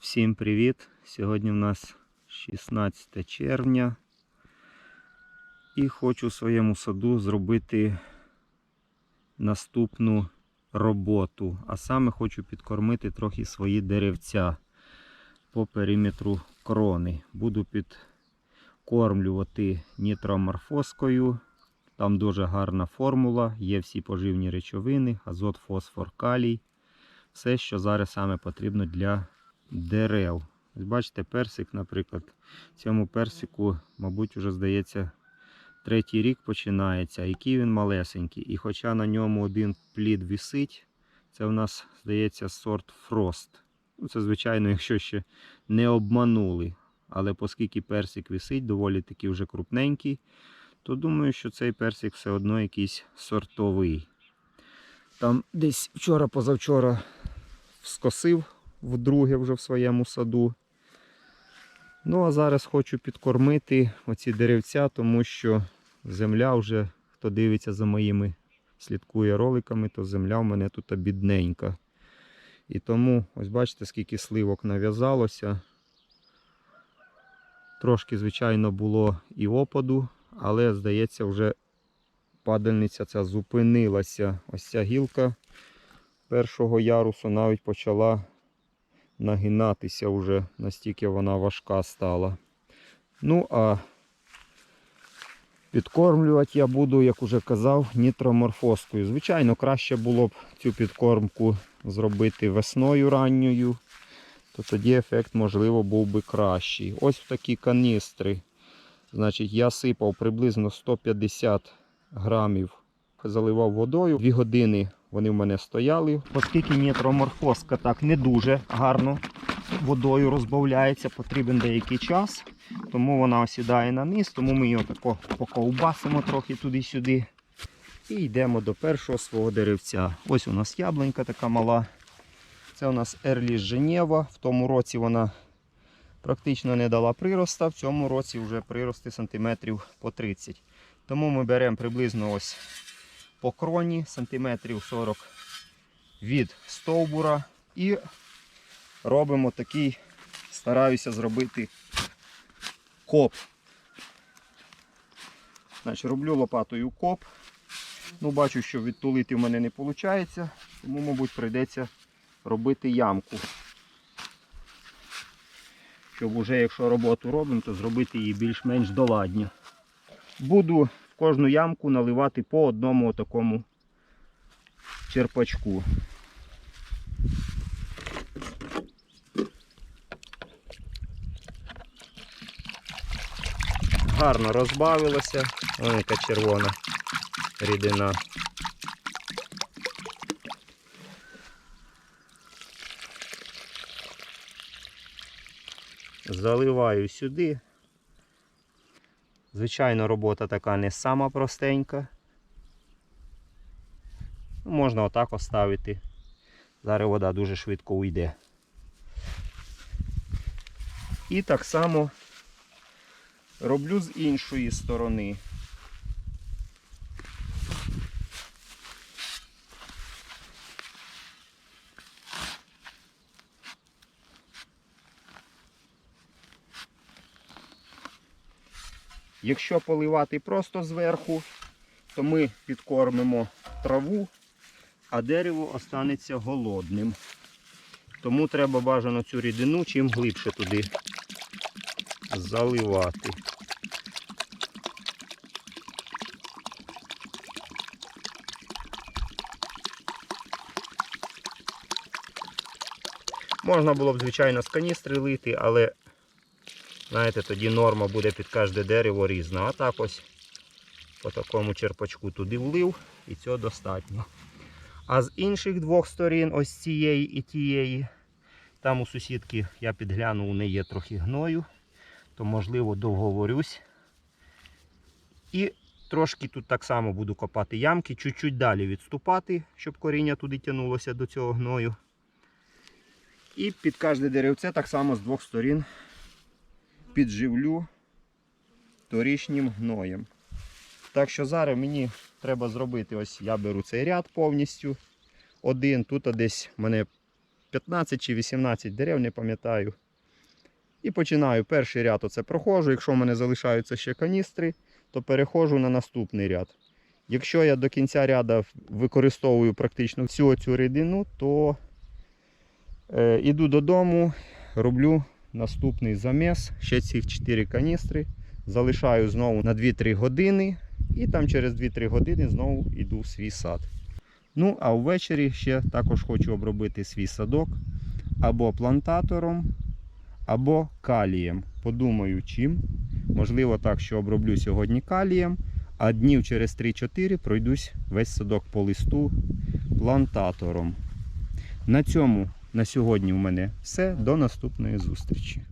Всім привіт! Сьогодні в нас 16 червня. І хочу в своєму саду зробити наступну роботу. А саме хочу підкормити трохи свої деревця по периметру крони. Буду підкормлювати нітроморфоскою. Там дуже гарна формула, є всі поживні речовини, азот, фосфор, калій. Все, що зараз саме потрібно для дерев. Ось бачите, персик, наприклад. Цьому персику, мабуть, вже здається, третій рік починається, який він малесенький. І хоча на ньому один плід висить, це в нас, здається, сорт Фрост. Ну, Це, звичайно, якщо ще не обманули. Але оскільки персик висить, доволі таки вже крупненький, то думаю, що цей персик все одно якийсь сортовий. Там десь вчора-позавчора скосив вдруге вже в своєму саду. Ну, а зараз хочу підкормити оці деревця, тому що земля вже, хто дивиться за моїми, слідкує роликами, то земля в мене тут бідненька. І тому, ось бачите, скільки сливок нав'язалося. Трошки, звичайно, було і опаду, але, здається, вже падальниця ця зупинилася. Ось ця гілка першого ярусу навіть почала нагинатися вже, настільки вона важка стала. Ну, а підкормлювати я буду, як уже казав, нітроморфоскою. Звичайно, краще було б цю підкормку зробити весною ранньою, то тоді ефект, можливо, був би кращий. Ось в такі каністри. Значить, я сипав приблизно 150 грамів, заливав водою. Дві години вони в мене стояли. Оскільки нітроморфозка так не дуже гарно водою розбавляється, потрібен деякий час. Тому вона осідає на низ, тому ми його тако поковбасимо трохи туди-сюди. І йдемо до першого свого деревця. Ось у нас яблунька така мала. Це у нас Ерліс Женєва. В тому році вона практично не дала прироста, в цьому році вже прирости сантиметрів по 30. Тому ми беремо приблизно ось по кроні сантиметрів 40 від стовбура і робимо такий, стараюся зробити коп. Значить, роблю лопатою коп. Ну, бачу, що відтулити в мене не виходить, тому, мабуть, прийдеться робити ямку. Щоб уже, якщо роботу робимо, то зробити її більш-менш доладньо. Буду кожну ямку наливати по одному такому черпачку. Гарно розбавилося. Ось яка червона рідина. Заливаю сюди. Звичайно, робота така не сама простенька. Ну, Можна отак оставити. Зараз вода дуже швидко уйде. І так само роблю з іншої сторони. Якщо поливати просто зверху, то ми підкормимо траву, а дерево останеться голодним. Тому треба бажано цю рідину чим глибше туди заливати. Можна було б, звичайно, з каністри лити, але Знаєте, тоді норма буде під кожне дерево різна. А так ось по такому черпачку туди влив і цього достатньо. А з інших двох сторін, ось цієї і тієї, там у сусідки я підглянув, у неї є трохи гною, то можливо довговорюсь. І трошки тут так само буду копати ямки, чуть-чуть далі відступати, щоб коріння туди тягнулося до цього гною. І під кожне деревце так само з двох сторін підживлю торішнім гноєм. Так що зараз мені треба зробити, ось я беру цей ряд повністю. Один, тут десь в мене 15 чи 18 дерев, не пам'ятаю. І починаю перший ряд оце проходжу. Якщо в мене залишаються ще каністри, то переходжу на наступний ряд. Якщо я до кінця ряду використовую практично всю цю рідину, то е, іду додому, роблю наступний заміс, ще цих 4 каністри, залишаю знову на 2-3 години, і там через 2-3 години знову йду в свій сад. Ну, а ввечері ще також хочу обробити свій садок або плантатором, або калієм. Подумаю, чим. Можливо, так, що оброблю сьогодні калієм, а днів через 3-4 пройдусь весь садок по листу плантатором. На цьому на сьогодні у мене все. До наступної зустрічі.